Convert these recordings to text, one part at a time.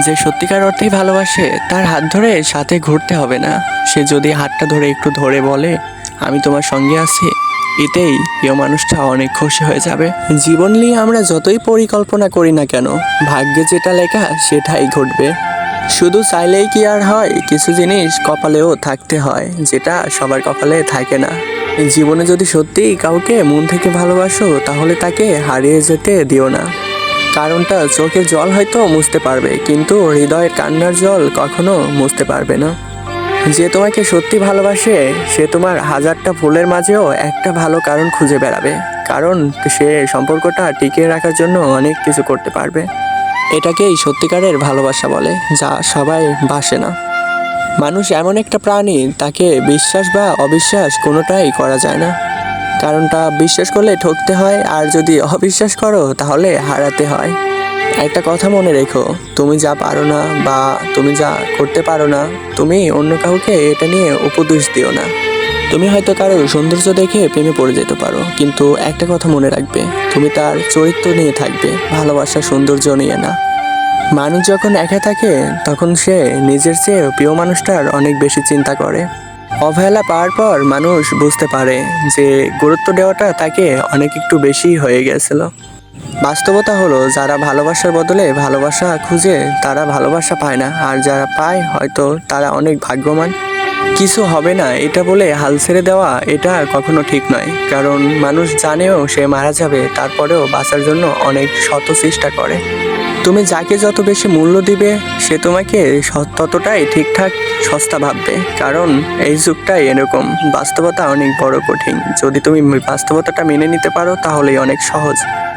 যে সত্যিকার অর্থেই ভালোবাসে, তার হাত ধরে সাথে ঘুরতে হবে না। সে যদি হাতটা ধরে একটু ধরে বলে, আমি তোমার সঙ্গে আছি, এতেই প্রিয় মানুষটা অনেক খুশি হয়ে যাবে। জীবন নিয়ে আমরা যতই পরিকল্পনা করি না কেন, ভাগ্যে যেটা লেখা সেটাই ঘটবে। শুধু চাইলেই কি আর হয়, কিছু জিনিস কপালেও থাকতে হয়, যেটা সবার কপালে থাকে না। জীবনে যদি সত্যিই কাউকে মন থেকে ভালোবাসো, তাহলে তাকে হারিয়ে যেতে দিও না। কারণটা চোখের জল হয়তো মুছতে পারবে, কিন্তু হৃদয়ের কান্নার জল কখনো মুছতে পারবে না। যে তোমাকে সত্যি ভালোবাসে, সে তোমার হাজারটা ফুলের মাঝেও একটা ভালো কারণ খুঁজে বেড়াবে, কারণ সে সম্পর্কটা টিকিয়ে রাখার জন্য অনেক কিছু করতে পারবে। এটাকেই সত্যিকারের ভালোবাসা বলে, যা সবাই বাসে না। মানুষ এমন একটা প্রাণী, তাকে বিশ্বাস বা অবিশ্বাস কোনোটাই করা যায় না। কারণটা বিশ্বাস করলে ঠকতে হয়, আর যদি অবিশ্বাস করো, তাহলে হারাতে হয়। একটা কথা মনে রেখো, তুমি যা পারো না বা তুমি যা করতে পারো না, তুমি অন্য কাউকে এটা নিয়ে উপদেশ দিও না। তুমি হয়তো কারও সৌন্দর্য দেখে প্রেমে পড়ে যেতে পারো, কিন্তু একটা কথা মনে রাখবে, তুমি তার চরিত্র নিয়ে থাকবে, ভালোবাসা, সৌন্দর্য নিয়ে না। মানুষ যখন একা থাকে, তখন সে নিজের চেয়ে প্রিয় মানুষটার অনেক বেশি চিন্তা করে। অবহেলা পাওয়ার পর মানুষ বুঝতে পারে যে গুরুত্ব দেওয়াটা তাকে অনেক একটু বেশি হয়ে গেছিল। বাস্তবতা হলো, যারা ভালোবাসার বদলে ভালোবাসা খুঁজে, তারা ভালোবাসা পায় না। আর যারা পায়, হয়তো তারা অনেক ভাগ্যবান। কিছু হবে না, এটা বলে হাল ছেড়ে দেওয়া, এটা কখনো ঠিক নয়। কারণ মানুষ জানেও সে মারা যাবে, তারপরেও বাঁচার জন্য অনেক শত চেষ্টা করে। তুমি যাকে যত বেশি মূল্য দিবে, সে তোমাকে ততটাই ঠিকঠাক, সস্তা ভাববে। কারণ এই যুগটাই এরকম। বাস্তবতা অনেক বড় কঠিন। যদি তুমি বাস্তবতাটা মেনে নিতে পারো, তাহলেই অনেক সহজ।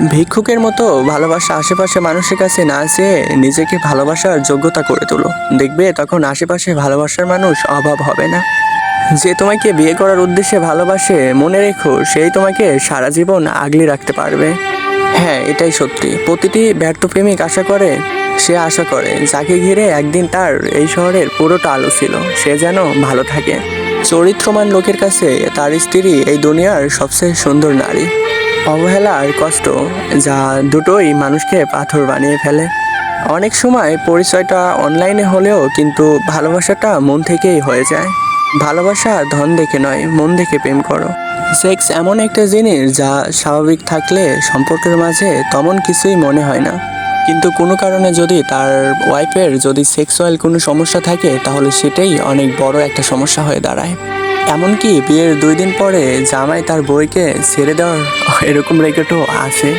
ভিক্ষুকের মতো ভালোবাসা আশেপাশে মানুষের কাছে না চেয়ে নিজেকে ভালোবাসার যোগ্যতা করে তোলো। দেখবে তখন আশেপাশে ভালোবাসার মানুষ অভাব হবে না। যে তোমাকে বিয়ে করার উদ্দেশ্যে ভালোবাসে, মনে রেখো, সেই তোমাকে সারা জীবন আগলে রাখতে পারবে। হ্যাঁ এটাই সত্যি। প্রতিটি ব্যর্থ প্রেমিক আশা করে, সে আশা করে। যাকে ঘিরে একদিন তার এই শহরের পুরোটা আলো ছিল, সে যেন ভালো থাকে। চরিত্রমান লোকের কাছে তার স্ত্রী এই দুনিয়ার সবচেয়ে সুন্দর নারী। অবহেলা আর কষ্ট, যা দুটোই মানুষকে পাথর বানিয়ে ফেলে। অনেক সময় পরিচয়টা অনলাইনে হলেও কিন্তু ভালোবাসাটা মন থেকেই হয়ে যায়। ভালোবাসা ধন দেখে নয়, মন দেখে প্রেম করো। সেক্স এমন একটা জিনিস যা স্বাভাবিক থাকলে সম্পর্কের মাঝে তেমন কিছুই মনে হয় না। কিন্তু কোনো কারণে যদি তার ওয়াইফের যদি সেক্সুয়াল কোনো সমস্যা থাকে, তাহলে সেটাই অনেক বড় একটা সমস্যা হয়ে দাঁড়ায়। এমনকি বিয়ের দুই দিন পরে জামাই তার বইকে ছেড়ে দেওয়ার এরকম রেকর্ডও আছে।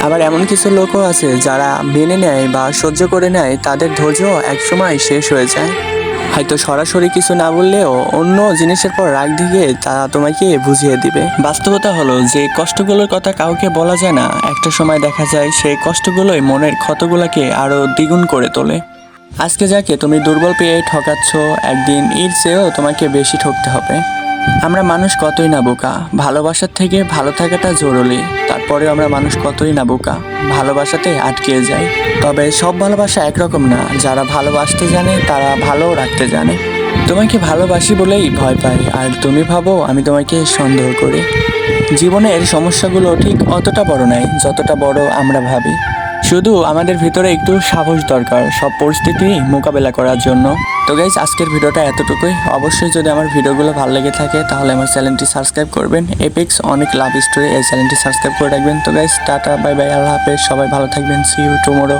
আবার এমন কিছু লোকও আছে যারা মেনে নেয় বা সহ্য করে নেয়, তাদের ধৈর্য একসময় শেষ হয়ে যায়। হয়তো সরাসরি কিছু না বললেও অন্য জিনিসের পর রাগ দিয়ে তারা তোমাকে বুঝিয়ে দিবে। বাস্তবতা হলো যে কষ্টগুলোর কথা কাউকে বলা যায় না, একটা সময় দেখা যায় সেই কষ্টগুলোই মনের ক্ষতগুলোকে আরও দ্বিগুণ করে তোলে। আজকে যাকে তুমি দুর্বল পেয়ে ঠকাচ্ছ, একদিন এর চেয়েও তোমাকে বেশি ঠকতে হবে। আমরা মানুষ কতই না বোকা? ভালোবাসার থেকে ভালো থাকাটা জরুরি। তারপরে আমরা মানুষ কতই না বোকা? ভালোবাসাতে আটকে যাই। তবে সব ভালোবাসা একরকম না। যারা ভালোবাসতে জানে, তারা ভালো রাখতে জানে। তোমাকে ভালোবাসি বলেই ভয় পাই আর তুমি ভাবো, আমি তোমাকে সন্দেহ করি। জীবনের সমস্যাগুলো ঠিক অতটা বড় নয়, যতটা বড় আমরা ভাবি। শুধু আমাদের ভিতরে একটু সাহস দরকার, সব পরিস্থিতি মোকাবেলা করার জন্য। তো গাইজ আজকের ভিডিওটা এতটুকুই। অবশ্যই যদি আমার ভিডিওগুলো ভালো লেগে থাকে, তাহলে আমার চ্যানেলটি সাবস্ক্রাইব করবেন। এপিক্স অনেক লাভ স্টোরি এই চ্যানেলটি সাবস্ক্রাইব করে রাখবেন। তো গাইজ টাটা বাই বাই আল্লাহ হাফেজ। সবাই ভালো থাকবেন। C you tomorrow